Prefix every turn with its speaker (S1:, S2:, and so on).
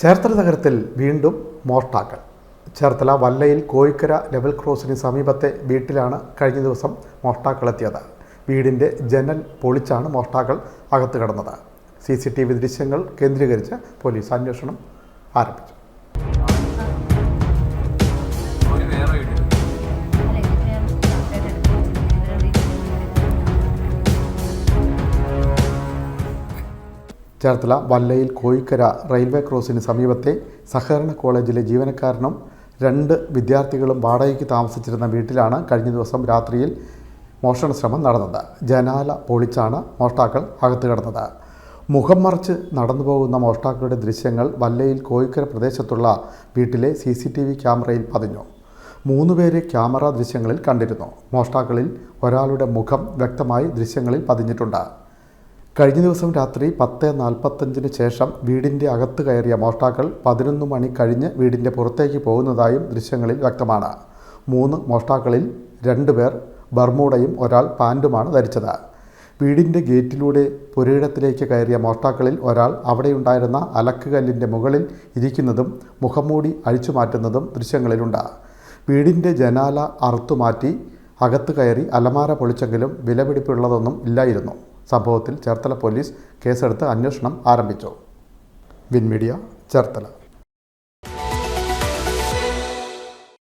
S1: ചേർത്തല നഗരത്തിൽ വീണ്ടും മോഷ്ടാക്കൾ. ചേർത്തല വല്ലയിൽ കോഴിക്കര ലെവൽ ക്രോസിന് സമീപത്തെ വീട്ടിലാണ് കഴിഞ്ഞ ദിവസം മോഷ്ടാക്കൾ എത്തിയത് വീടിന്റെ ജനൽ പൊളിച്ചാണ് മോഷ്ടാക്കൾ അകത്ത് കടന്നത്. സി സി ടി വി ദൃശ്യങ്ങൾ കേന്ദ്രീകരിച്ച് പോലീസ് അന്വേഷണം ആരംഭിച്ചു. ചേർത്തല വല്ലയിൽ കോഴിക്കര റെയിൽവേ ക്രോസിന് സമീപത്തെ സഹകരണ കോളേജിലെ ജീവനക്കാരനും രണ്ട് വിദ്യാർത്ഥികളും വാടകയ്ക്ക് താമസിച്ചിരുന്ന വീട്ടിലാണ് കഴിഞ്ഞ ദിവസം രാത്രിയിൽ മോഷണ ശ്രമം നടന്നത്. ജനാല പൊളിച്ചാണ് മോഷ്ടാക്കൾ അകത്ത് കടന്നത്. മുഖം മറിച്ച് നടന്നു പോകുന്ന മോഷ്ടാക്കളുടെ ദൃശ്യങ്ങൾ വല്ലയിൽ കോഴിക്കര പ്രദേശത്തുള്ള വീട്ടിലെ സി സി ടി വി ക്യാമറയിൽ പതിഞ്ഞു. മൂന്നുപേരെ ക്യാമറ ദൃശ്യങ്ങളിൽ കണ്ടിരുന്നു. മോഷ്ടാക്കളിൽ ഒരാളുടെ മുഖം വ്യക്തമായി ദൃശ്യങ്ങളിൽ പതിഞ്ഞിട്ടുണ്ട്. കഴിഞ്ഞ ദിവസം രാത്രി പത്ത് നാൽപ്പത്തഞ്ചിന് ശേഷം വീടിന്റെ അകത്ത് കയറിയ മോഷ്ടാക്കൾ പതിനൊന്ന് മണി കഴിഞ്ഞ് വീടിന്റെ പുറത്തേക്ക് പോകുന്നതായും ദൃശ്യങ്ങളിൽ വ്യക്തമാണ്. മൂന്ന് മോഷ്ടാക്കളിൽ രണ്ടുപേർ ബർമൂടയും ഒരാൾ പാന്റുമാണ് ധരിച്ചത്. വീടിന്റെ ഗേറ്റിലൂടെ പുരയിടത്തിലേക്ക് കയറിയ മോഷ്ടാക്കളിൽ ഒരാൾ അവിടെയുണ്ടായിരുന്ന അലക്കുകല്ലിന്റെ മുകളിൽ ഇരിക്കുന്നതും മുഖംമൂടി അഴിച്ചു മാറ്റുന്നതും ദൃശ്യങ്ങളിലുണ്ട്. വീടിന്റെ ജനാല അറുത്തുമാറ്റി അകത്ത് കയറി അലമാര പൊളിച്ചെങ്കിലും വിലപിടിപ്പുള്ളതൊന്നും ഇല്ലായിരുന്നു. സംഭവത്തിൽ ചേർത്തല പോലീസ് കേസെടുത്ത് അന്വേഷണം ആരംഭിച്ചു. വിൻമീഡിയ ചേർത്തല.